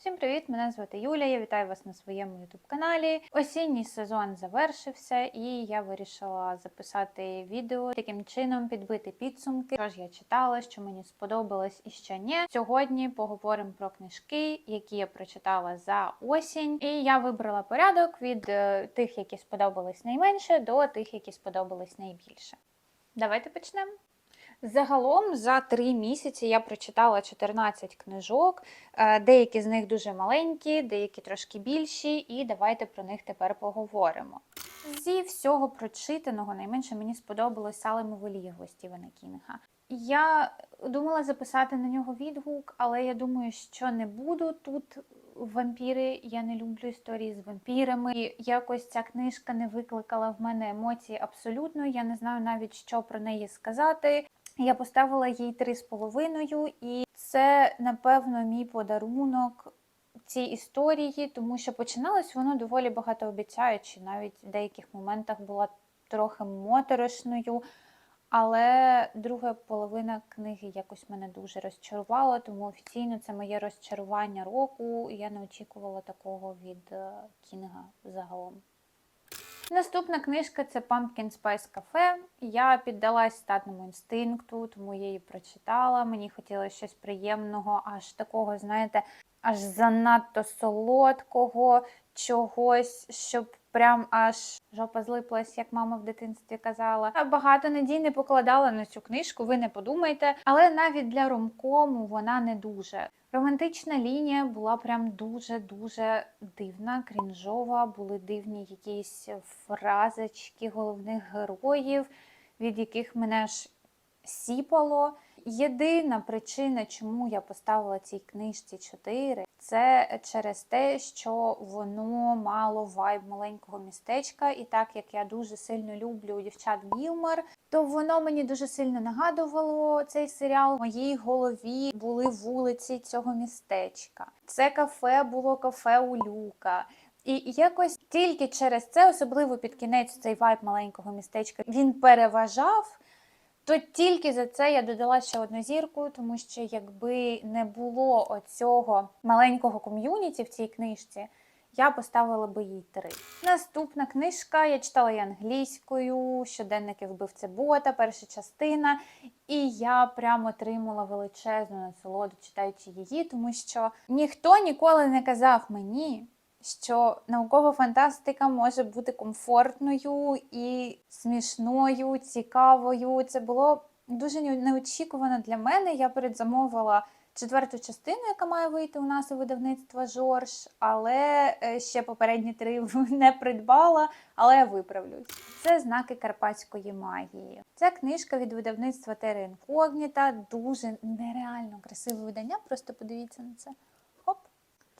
Всім привіт! Мене звати Юля. Я вітаю вас на своєму youtube каналі. Осінній сезон завершився, і я вирішила записати відео таким чином, підбити підсумки. Що ж я читала, що мені сподобалось і що ні. Сьогодні поговоримо про книжки, які я прочитала за осінь. І я вибрала порядок від е, тих, які сподобались найменше, до тих, які сподобались найбільше. Давайте почнемо. Загалом за три місяці я прочитала 14 книжок, Е, деякі з них дуже маленькі, деякі трошки більші, і давайте про них тепер поговоримо. Зі всього прочитаного найменше мені сподобалось Салемове ліго Стівена Кінга. Я думала записати на нього відгук, але я думаю, що не буду тут. Вампіри, я не люблю історії з вампірами. Якось ця книжка не викликала в мене емоцій абсолютно. Я не знаю навіть, що про неї сказати. Я поставила їй три з половиною, і це, напевно, мій подарунок цій історії, тому що починалось воно доволі багатообіцяюче, навіть в деяких моментах була трохи моторошною. Але друга половина книги якось мене дуже розчарувала, тому офіційно це моє розчарування року. і Я не очікувала такого від е, Кінга загалом. Наступна книжка це Pumpkin Spice Cafe. Я піддалась статному інстинкту, тому я її прочитала. Мені хотілося щось приємного, аж такого, знаєте, аж занадто солодкого, чогось, щоб прям аж жопа злиплась, як мама в дитинстві казала. Багато надій не покладала на цю книжку, ви не подумайте. Але навіть для ромкому вона не дуже. Романтична лінія була прям дуже-дуже дивна, крінжова, були дивні якісь фразочки головних героїв, від яких мене ж сіпало. Єдина причина, чому я поставила цій книжці 4, це через те, що воно мало вайб маленького містечка, і так як я дуже сильно люблю дівчат Гілмор, то воно мені дуже сильно нагадувало цей серіал. В моїй голові були вулиці цього містечка. Це кафе було кафе у Люка. І якось тільки через це, особливо під кінець цей вайб маленького містечка, він переважав. То тільки за це я додала ще одну зірку, тому що якби не було оцього маленького ком'юніті в цій книжці, я поставила би їй три. Наступна книжка я читала її англійською, щоденники вбивці бота, перша частина, і я прямо отримала величезну насолоду, читаючи її, тому що ніхто ніколи не казав мені. Що наукова фантастика може бути комфортною і смішною, цікавою. Це було дуже неочікувано для мене. Я передзамовила четверту частину, яка має вийти у нас у видавництво Жорж, але е, ще попередні три не придбала, але я виправлюсь. Це знаки карпатської магії. Це книжка від видавництва Терра Інкогніта, дуже нереально красиве видання. Просто подивіться на це.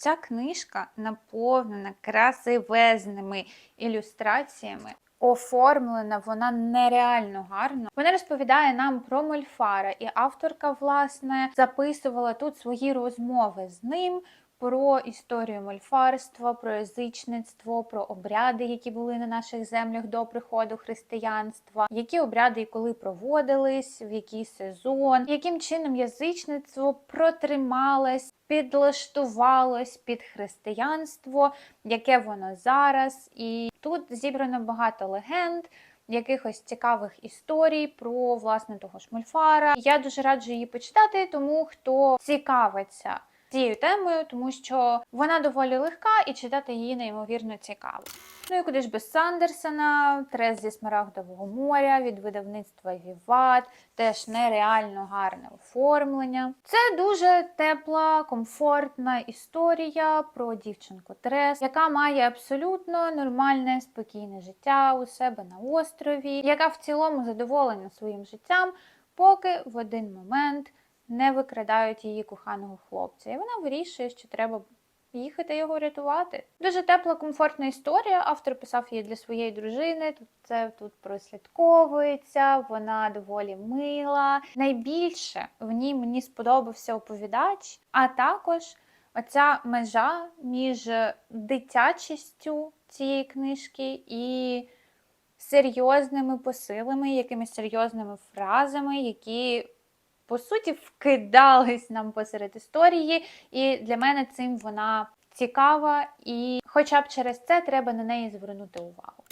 Ця книжка наповнена красивезними ілюстраціями. Оформлена вона нереально гарно. Вона розповідає нам про Мольфара, і авторка, власне, записувала тут свої розмови з ним. Про історію мольфарства, про язичництво, про обряди, які були на наших землях до приходу християнства, які обряди і коли проводились, в який сезон, яким чином язичництво протрималось, підлаштувалось під християнство, яке воно зараз. І тут зібрано багато легенд. Якихось цікавих історій про власне того ж Мольфара. Я дуже раджу її почитати, тому хто цікавиться цією темою, тому що вона доволі легка і читати її неймовірно цікаво. Ну і куди ж без Сандерсона, Трес зі Смарагдового моря від видавництва Віват, теж нереально гарне оформлення. Це дуже тепла, комфортна історія про дівчинку Трес, яка має абсолютно нормальне, спокійне життя у себе на острові, яка в цілому задоволена своїм життям, поки в один момент не викрадають її коханого хлопця. І вона вирішує, що треба їхати його рятувати. Дуже тепла, комфортна історія. Автор писав її для своєї дружини. Тут це тут прослідковується, вона доволі мила. Найбільше в ній мені сподобався оповідач, а також оця межа між дитячістю цієї книжки і серйозними посилами, якимись серйозними фразами, які по суті вкидались нам посеред історії, і для мене цим вона цікава, і хоча б через це треба на неї звернути увагу.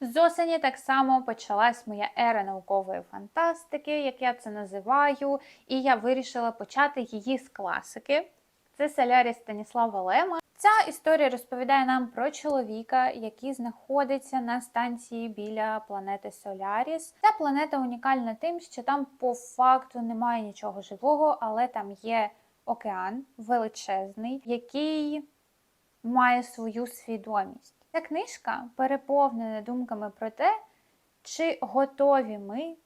З осені так само почалась моя ера наукової фантастики, як я це називаю, і я вирішила почати її з класики. Це Соляріс Станіслава Лема. Ця історія розповідає нам про чоловіка, який знаходиться на станції біля планети Соляріс. Ця планета унікальна тим, що там по факту немає нічого живого, але там є океан величезний, який має свою свідомість. Ця книжка переповнена думками про те, чи готові ми,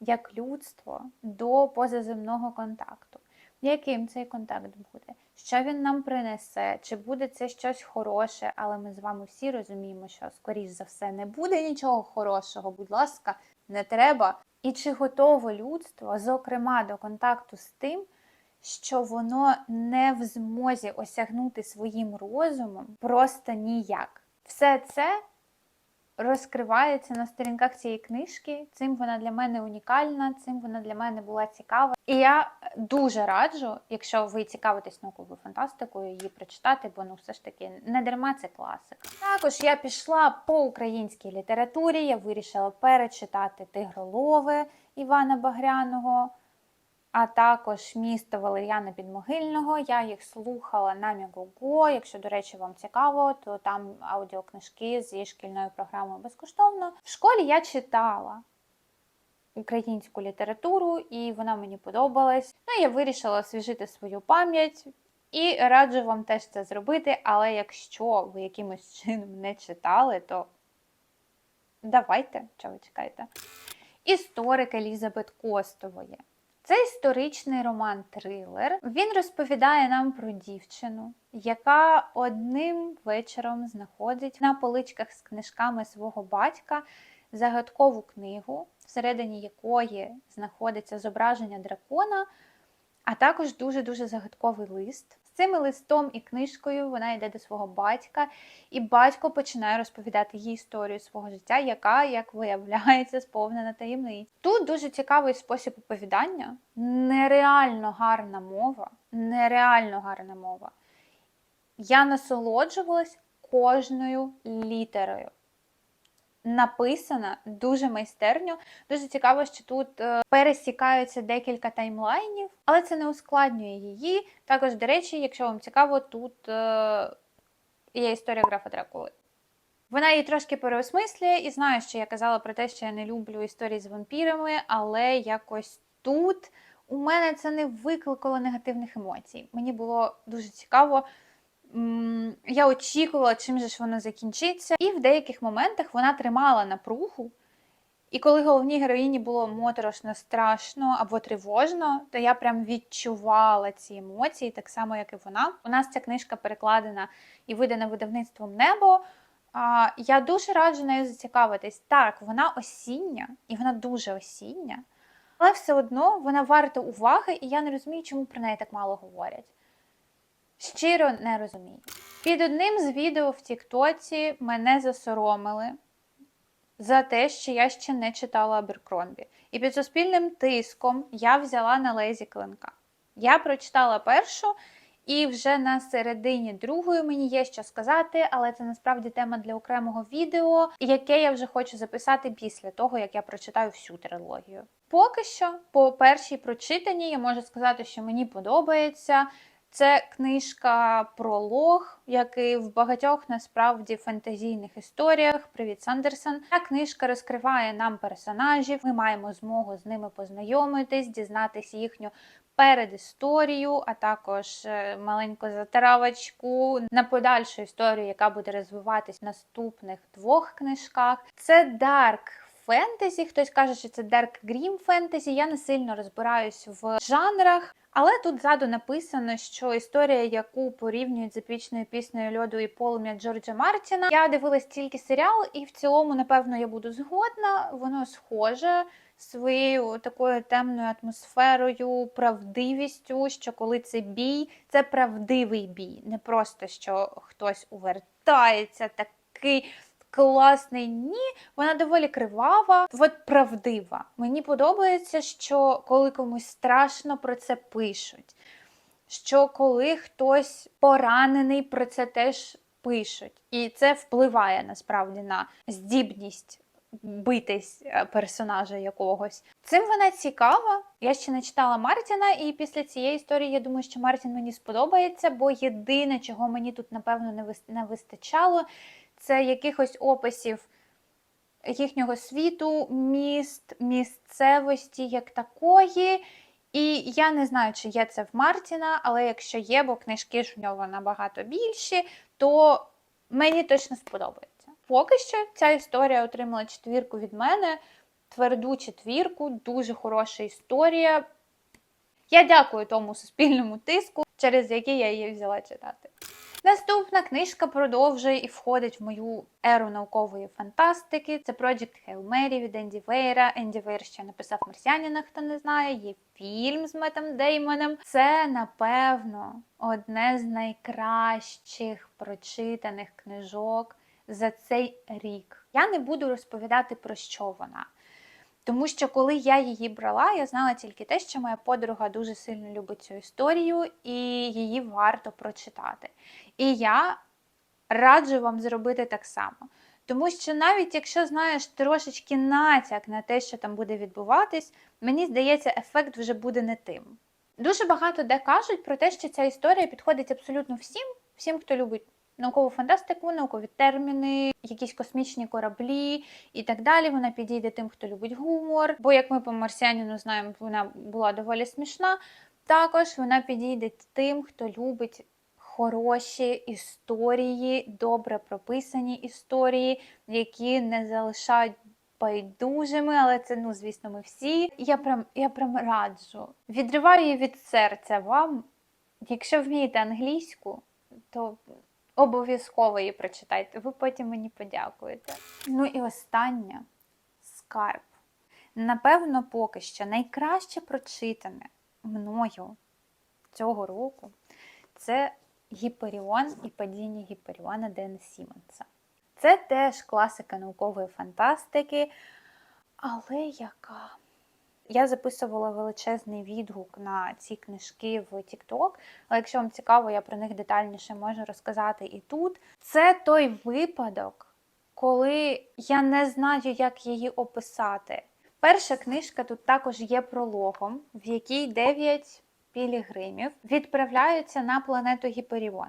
як людство, до позаземного контакту. Яким цей контакт буде? Що він нам принесе? Чи буде це щось хороше? Але ми з вами всі розуміємо, що, скоріш за все, не буде нічого хорошого. Будь ласка, не треба. І чи готове людство, зокрема, до контакту з тим, що воно не в змозі осягнути своїм розумом просто ніяк. Все це розкривається на сторінках цієї книжки. Цим вона для мене унікальна, цим вона для мене була цікава. І я дуже раджу, якщо ви цікавитесь науковою фантастикою, її прочитати, бо ну все ж таки не дарма це класика. Також я пішла по українській літературі. Я вирішила перечитати Тигролови Івана Багряного. А також місто Валеріана Підмогильного. Я їх слухала на Мігого. Якщо, до речі, вам цікаво, то там аудіокнижки зі шкільною програмою безкоштовно. В школі я читала українську літературу, і вона мені подобалась. Ну, я вирішила освіжити свою пам'ять. І раджу вам теж це зробити, але якщо ви якимось чином не читали, то давайте, ви чекаєте. Історик Елізабет Костової. Це історичний роман-трилер. Він розповідає нам про дівчину, яка одним вечором знаходить на поличках з книжками свого батька загадкову книгу, всередині якої знаходиться зображення дракона, а також дуже-дуже загадковий лист. З цим листом і книжкою вона йде до свого батька, і батько починає розповідати їй історію свого життя, яка, як виявляється, сповнена таємниць. Тут дуже цікавий спосіб оповідання, нереально гарна мова, нереально гарна мова. Я насолоджувалась кожною літерою. Написана дуже майстерньо. Дуже цікаво, що тут е, пересікаються декілька таймлайнів, але це не ускладнює її. Також, до речі, якщо вам цікаво, тут е, є історія графа Дракули. Вона її трошки переосмислює і знаю, що я казала про те, що я не люблю історії з вампірами, але якось тут у мене це не викликало негативних емоцій. Мені було дуже цікаво. Я очікувала, чим же ж воно закінчиться, і в деяких моментах вона тримала напругу. І коли головній героїні було моторошно, страшно або тривожно, то я прям відчувала ці емоції, так само, як і вона. У нас ця книжка перекладена і видана видавництвом Небо. Я дуже раджу нею зацікавитись. Так, вона осіння, і вона дуже осіння, але все одно вона варта уваги, і я не розумію, чому про неї так мало говорять. Щиро не розумію. Під одним з відео в Тіктоці мене засоромили за те, що я ще не читала Аберкромбі. І під суспільним тиском я взяла на лезі клинка. Я прочитала першу, і вже на середині другої мені є що сказати, але це насправді тема для окремого відео, яке я вже хочу записати після того, як я прочитаю всю трилогію. Поки що, по першій прочитанні, я можу сказати, що мені подобається. Це книжка пролог, який в багатьох насправді фантазійних історіях. Привіт, Сандерсон. Ця книжка розкриває нам персонажів. Ми маємо змогу з ними познайомитись, дізнатись їхню передісторію, а також е, маленьку затравочку на подальшу історію, яка буде розвиватись в наступних двох книжках. Це дарк фентезі. Хтось каже, що це Dark Grim фентезі. Я не сильно розбираюсь в жанрах. Але тут ззаду написано, що історія, яку порівнюють з епічною піснею льоду і полум'я Джорджа Мартіна. Я дивилась тільки серіал, і в цілому, напевно, я буду згодна. Воно схоже своєю такою темною атмосферою, правдивістю, що коли це бій, це правдивий бій, не просто що хтось увертається такий класний. Ні, вона доволі кривава, от правдива. Мені подобається, що коли комусь страшно про це пишуть. Що коли хтось поранений, про це теж пишуть. І це впливає насправді на здібність битись е, персонажа якогось. Цим вона цікава. Я ще не читала Мартіна, і після цієї історії я думаю, що Мартін мені сподобається, бо єдине, чого мені тут, напевно, не вис- не вистачало, це якихось описів їхнього світу, міст, місцевості як такої. І я не знаю, чи є це в Мартіна, але якщо є, бо книжки ж в нього набагато більші, то мені точно сподобається. Поки що ця історія отримала четвірку від мене, тверду четвірку, дуже хороша історія. Я дякую тому суспільному тиску, через який я її взяла читати. Наступна книжка продовжує і входить в мою еру наукової фантастики. Це Project Hail Mary від Енді Вейра. Енді Вейр ще написав Марсіаніна, хто не знає. Є фільм з Метом Деймоном. Це, напевно, одне з найкращих прочитаних книжок за цей рік. Я не буду розповідати про що вона. Тому що коли я її брала, я знала тільки те, що моя подруга дуже сильно любить цю історію, і її варто прочитати. І я раджу вам зробити так само. Тому що навіть якщо знаєш трошечки натяк на те, що там буде відбуватись, мені здається, ефект вже буде не тим. Дуже багато де кажуть про те, що ця історія підходить абсолютно всім, всім, хто любить наукову фантастику, наукові терміни, якісь космічні кораблі і так далі. Вона підійде тим, хто любить гумор. Бо, як ми по марсіаніну знаємо, вона була доволі смішна. Також вона підійде тим, хто любить хороші історії, добре прописані історії, які не залишають байдужими, але це, ну, звісно, ми всі. Я прям, я прям раджу. Відриваю її від серця вам. Якщо вмієте англійську, то обов'язково її прочитайте. Ви потім мені подякуєте. Ну і останнє скарб. Напевно, поки що найкраще прочитане мною цього року це Гіперіон і падіння Гіперіона Дена Сімонса. Це теж класика наукової фантастики, але яка? Я записувала величезний відгук на ці книжки в TikTok, але якщо вам цікаво, я про них детальніше можу розказати і тут. Це той випадок, коли я не знаю, як її описати. Перша книжка тут також є прологом, в якій 9 пілігримів відправляються на планету Гіперіон.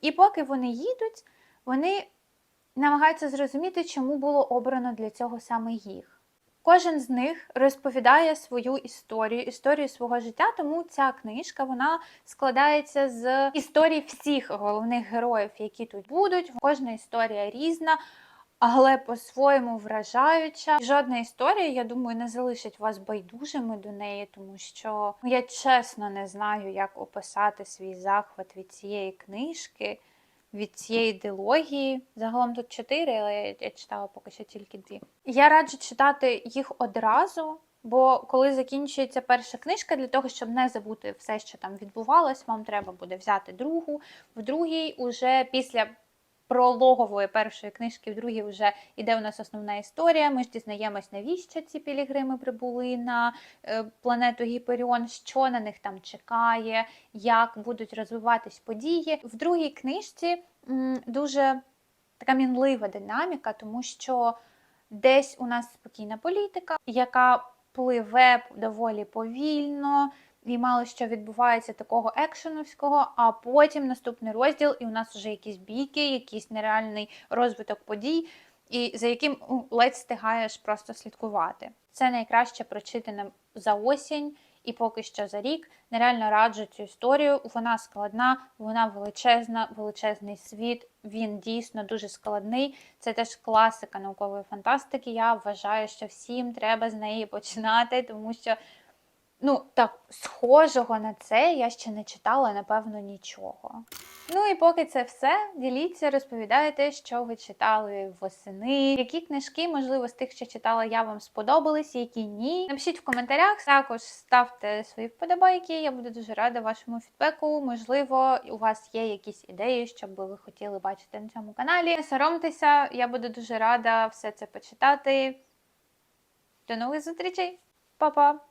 І поки вони їдуть, вони намагаються зрозуміти, чому було обрано для цього саме їх. Кожен з них розповідає свою історію, історію свого життя, тому ця книжка вона складається з історій всіх головних героїв, які тут будуть. Кожна історія різна, але по-своєму вражаюча. Жодна історія, я думаю, не залишить вас байдужими до неї, тому що я чесно не знаю, як описати свій захват від цієї книжки від цієї дилогії. Загалом тут чотири, але я, читала поки що тільки дві. Я раджу читати їх одразу, бо коли закінчується перша книжка, для того, щоб не забути все, що там відбувалось, вам треба буде взяти другу. В другій, уже після прологової першої книжки, в другій вже йде у нас основна історія. Ми ж дізнаємось, навіщо ці пілігрими прибули на е, планету Гіперіон, що на них там чекає, як будуть розвиватись події. В другій книжці дуже така мінлива динаміка, тому що десь у нас спокійна політика, яка пливе доволі повільно. І мало що відбувається такого екшеновського, а потім наступний розділ, і у нас вже якісь бійки, якийсь нереальний розвиток подій, і за яким ну, ледь встигаєш просто слідкувати. Це найкраще прочитане за осінь і поки що за рік. Нереально раджу цю історію. Вона складна, вона величезна, величезний світ. Він дійсно дуже складний. Це теж класика наукової фантастики. Я вважаю, що всім треба з неї починати, тому що Ну, так, схожого на це я ще не читала, напевно, нічого. Ну і поки це все, діліться, розповідайте, що ви читали восени, які книжки, можливо, з тих, що читала, я вам сподобались, які ні. Напишіть в коментарях, також ставте свої вподобайки. Я буду дуже рада вашому фідбеку. Можливо, у вас є якісь ідеї, що би ви хотіли бачити на цьому каналі. Не соромтеся, я буду дуже рада все це почитати. До нових зустрічей, Па-па!